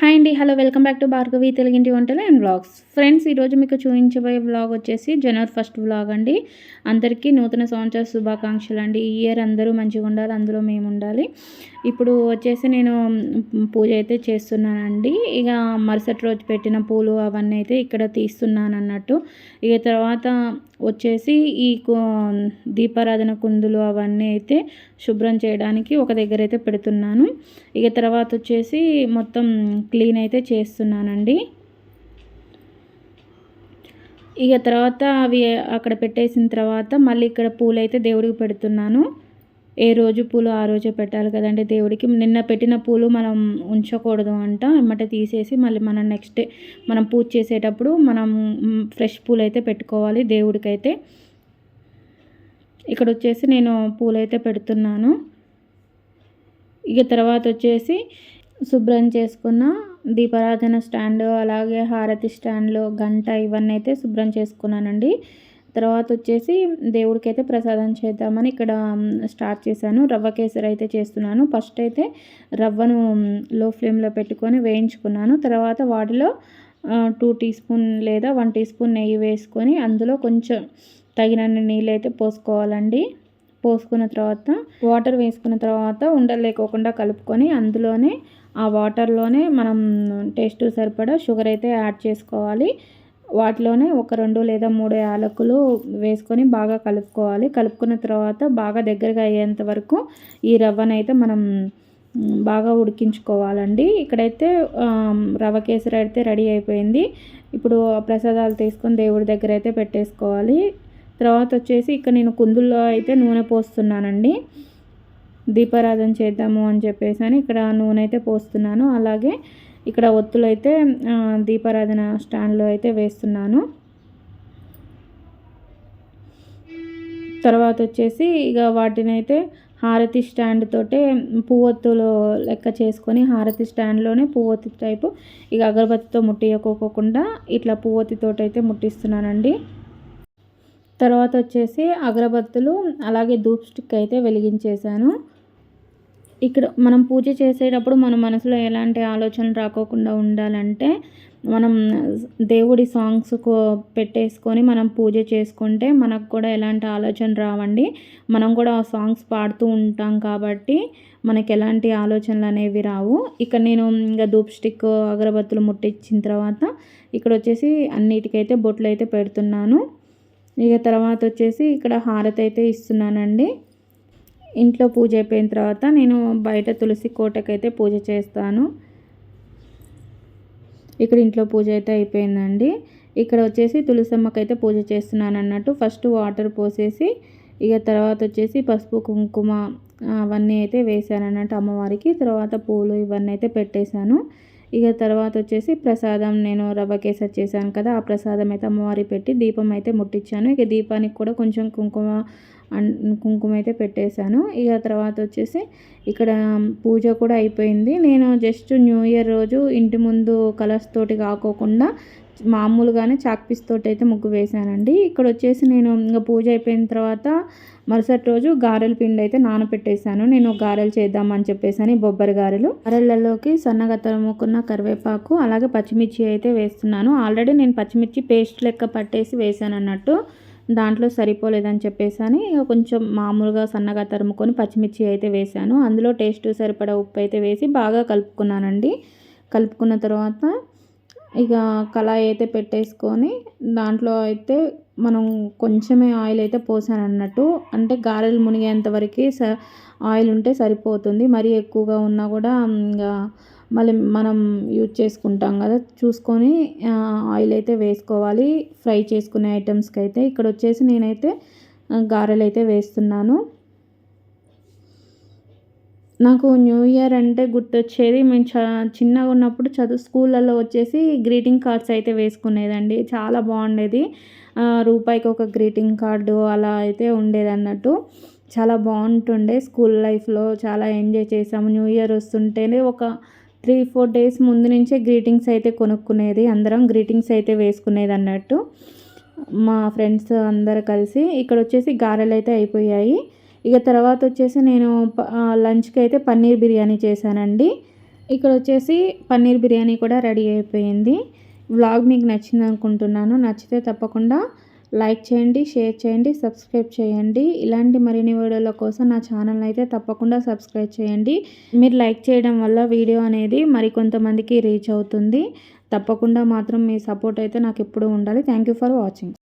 Hi అండి hello welcome back to Bhargavi తెలుగింటి వంటలు అండ్ వ్లాగ్స్. ఫ్రెండ్స్ ఈరోజు మీకు చూపించబోయే వ్లాగ్ వచ్చేసి జనవరి ఫస్ట్ వ్లాగ్ అండి. అందరికీ నూతన సంవత్సర శుభాకాంక్షలు అండి. ఈ ఇయర్ అందరూ మంచిగా ఉండాలి అందులో మేము ఉండాలి. ఇప్పుడు వచ్చేసి నేను పూజ అయితే చేస్తున్నానండి. ఇక మరుసటి రోజు పెట్టిన పూలు అవన్నీ అయితే ఇక్కడ తీస్తున్నాను అన్నట్టు ఇక తర్వాత వచ్చేసి ఈ దీపారాధన కుందులు అవన్నీ అయితే శుభ్రం చేయడానికి ఒక దగ్గర అయితే పెడుతున్నాను. ఇక తర్వాత వచ్చేసి మొత్తం క్లీన్ అయితే చేస్తున్నానండి. ఇక తర్వాత అవి అక్కడ పెట్టేసిన తర్వాత మళ్ళీ ఇక్కడ పూలు అయితే దేవుడికి పెడుతున్నాను. ఏ రోజు పూలు ఆ రోజే పెట్టాలి కదండి దేవుడికి. నిన్న పెట్టిన పూలు మనం ఉంచకూడదు అంట. ఎమ్మట తీసేసి మళ్ళీ మనం నెక్స్ట్ డే మనం పూజ చేసేటప్పుడు మనం ఫ్రెష్ పూలు అయితే పెట్టుకోవాలి దేవుడికైతే. ఇక్కడ వచ్చేసి నేను పూలైతే పెడుతున్నాను. ఇక తర్వాత వచ్చేసి శుభ్రం చేసుకున్న దీపారాధన స్టాండ్ అలాగే హారతి స్టాండ్లు గంట ఇవన్నీ అయితే శుభ్రం చేసుకున్నానండి. తర్వాత వచ్చేసి దేవుడికైతే ప్రసాదం చేద్దామని ఇక్కడ స్టార్ట్ చేశాను. రవ్వ కేసరి అయితే చేస్తున్నాను. ఫస్ట్ అయితే రవ్వను లో ఫ్లేమ్లో పెట్టుకొని వేయించుకున్నాను. తర్వాత వాటిలో టూ టీ స్పూన్ లేదా వన్ టీ స్పూన్ నెయ్యి వేసుకొని అందులో కొంచెం తగినన్ని నీళ్ళు అయితే పోసుకోవాలండి. పోసుకున్న తర్వాత వాటర్ వేసుకున్న తర్వాత ఉండలేకోకుండా కలుపుకొని అందులోనే ఆ వాటర్లోనే మనం టేస్ట్ సరిపడా షుగర్ అయితే యాడ్ చేసుకోవాలి. వాటిలోనే ఒక రెండు లేదా మూడు యాలకులు వేసుకొని బాగా కలుపుకోవాలి. కలుపుకున్న తర్వాత బాగా దగ్గరగా అయ్యేంత వరకు ఈ రవ్వనైతే మనం బాగా ఉడికించుకోవాలండి. ఇక్కడైతే రవ్వ కేసరి అయితే రెడీ అయిపోయింది. ఇప్పుడు ప్రసాదాలు తీసుకొని దేవుడి దగ్గర అయితే పెట్టేసుకోవాలి. తర్వాత వచ్చేసి ఇక్కడ నేను కుందుల్లో అయితే నూనె పోస్తున్నానండి. దీపారాధన చేద్దాము అని చెప్పేసి అని ఇక్కడ నూనె అయితే పోస్తున్నాను. అలాగే ఇక్కడ ఒత్తులు అయితే దీపారాధన స్టాండ్లో అయితే వేస్తున్నాను. తర్వాత వచ్చేసి ఇక వాటిని అయితే హారతి స్టాండ్ తోటే పువ్వొత్తులు లెక్క చేసుకొని హారతి స్టాండ్లోనే పువ్వొత్తి టైపు ఇక అగరబత్తితో ముట్టియకోకుండా ఇట్లా పువ్వొత్తితో అయితే ముట్టిస్తున్నానండి. తర్వాత వచ్చేసి అగరబత్తులు అలాగే ధూప్ స్టిక్ అయితే వెలిగించేశాను. ఇక్కడ మనం పూజ చేసేటప్పుడు మన మనసులో ఎలాంటి ఆలోచనలు రాకోకుండా ఉండాలంటే మనం దేవుడి సాంగ్స్ పెట్టేసుకొని మనం పూజ చేసుకుంటే మనకు కూడా ఎలాంటి ఆలోచన రావండి. మనం కూడా ఆ సాంగ్స్ పాడుతూ ఉంటాం కాబట్టి మనకి ఎలాంటి ఆలోచనలు అనేవి రావు. ఇక్కడ నేను ఇంకా ధూప్ స్టిక్ అగరబత్తులు ముట్టించిన తర్వాత ఇక్కడ వచ్చేసి అన్నిటికైతే బొట్లు అయితే పెడుతున్నాను. ఇక తర్వాత వచ్చేసి ఇక్కడ హారతి అయితే ఇస్తున్నానండి. ఇంట్లో పూజ అయిపోయిన తర్వాత నేను బయట తులసి కోటకైతే పూజ చేస్తాను. ఇక్కడ ఇంట్లో పూజ అయితే అయిపోయిందండి. ఇక్కడ వచ్చేసి తులసమ్మకైతే పూజ చేస్తున్నాను అన్నట్టు ఫస్ట్ వాటర్ పోసేసి ఇక తర్వాత వచ్చేసి పసుపు కుంకుమ అవన్నీ అయితే వేసాను అన్నట్టు అమ్మవారికి. తర్వాత పూలు ఇవన్నీ అయితే పెట్టేశాను. ఇక తర్వాత వచ్చేసి ప్రసాదం నేను రవ్వ కేసరి చేశాను కదా ఆ ప్రసాదం అయితే అమ్మవారి పెట్టి దీపం అయితే ముట్టించాను ఇక దీపానికి కూడా కొంచెం కుంకుమ కుంకుమ అయితే పెట్టేశాను. ఇక తర్వాత వచ్చేసి ఇక్కడ పూజ కూడా అయిపోయింది. నేను జస్ట్ న్యూ ఇయర్ రోజు ఇంటి ముందు కలర్స్ తోటి కాకోకుండా మామూలుగానే చాక్పీస్ తోటి అయితే ముగ్గు వేశానండి. ఇక్కడ వచ్చేసి నేను ఇంకా పూజ అయిపోయిన తర్వాత మరుసటి రోజు గారెల పిండి అయితే నానపెట్టేశాను. నేను గారెలు చేద్దామని చెప్పేసి బొబ్బరి గారెలు. గారెలలోకి సన్నగా తరుముకున్న కరివేపాకు అలాగే పచ్చిమిర్చి అయితే వేస్తున్నాను. ఆల్రెడీ నేను పచ్చిమిర్చి పేస్ట్ లెక్క పట్టేసి వేసాను అన్నట్టు దాంట్లో సరిపోలేదని చెప్పేసి కొంచెం మామూలుగా సన్నగా తరుముకొని పచ్చిమిర్చి అయితే వేసాను అందులో టేస్ట్ సరిపడా ఉప్పు అయితే వేసి బాగా కలుపుకున్నానండి. కలుపుకున్న తర్వాత ఇక కళాయి అయితే పెట్టేసుకొని దాంట్లో అయితే మనం కొంచెమే ఆయిల్ అయితే పోసాను అన్నట్టు. అంటే గారెలు మునిగేంత వరకు స ఆయిల్ ఉంటే సరిపోతుంది. మరీ ఎక్కువగా ఉన్నా కూడా ఇంకా మళ్ళీ మనం యూజ్ చేసుకుంటాం కదా చూసుకొని ఆయిల్ అయితే వేసుకోవాలి. ఫ్రై చేసుకునే ఐటమ్స్కి అయితే ఇక్కడ వచ్చేసి నేనైతే గారెలు అయితే వేస్తున్నాను. నాకు న్యూ ఇయర్ అంటే గుర్తొచ్చేది మేము చ చిన్నగా ఉన్నప్పుడు చదువు స్కూళ్ళల్లో వచ్చేసి గ్రీటింగ్ కార్డ్స్ అయితే వేసుకునేదండి. చాలా బాగుండేది. రూపాయికి ఒక గ్రీటింగ్ కార్డు అలా అయితే ఉండేది అన్నట్టు. చాలా బాగుంటుండే స్కూల్ లైఫ్లో చాలా ఎంజాయ్ చేసాము. న్యూ ఇయర్ వస్తుంటేనే ఒక త్రీ ఫోర్ డేస్ ముందు నుంచే గ్రీటింగ్స్ అయితే కొనుక్కునేది. అందరం గ్రీటింగ్స్ అయితే వేసుకునేది అన్నట్టు. మా ఫ్రెండ్స్ అందరు కలిసి ఇక్కడ వచ్చేసి గారెలు అయితే అయిపోయాయి. ఇక తర్వాత వచ్చేసి నేను లంచ్కి అయితే పన్నీర్ బిర్యానీ చేశానండి. ఇక్కడ వచ్చేసి పన్నీర్ బిర్యానీ కూడా రెడీ అయిపోయింది. వ్లాగ్ మీకు నచ్చింది అనుకుంటున్నాను నచ్చితే తప్పకుండా లైక్ చేయండి షేర్ చేయండి సబ్స్క్రైబ్ చేయండి. ఇలాంటి మరిన్ని వీడియోల కోసం నా ఛానల్ అయితే తప్పకుండా సబ్స్క్రైబ్ చేయండి. మీరు లైక్ చేయడం వల్ల వీడియో అనేది మరికొంతమందికి రీచ్ అవుతుంది. తప్పకుండా మాత్రం మీ సపోర్ట్ అయితే నాకు ఎప్పుడూ ఉండాలి. Thank you for watching.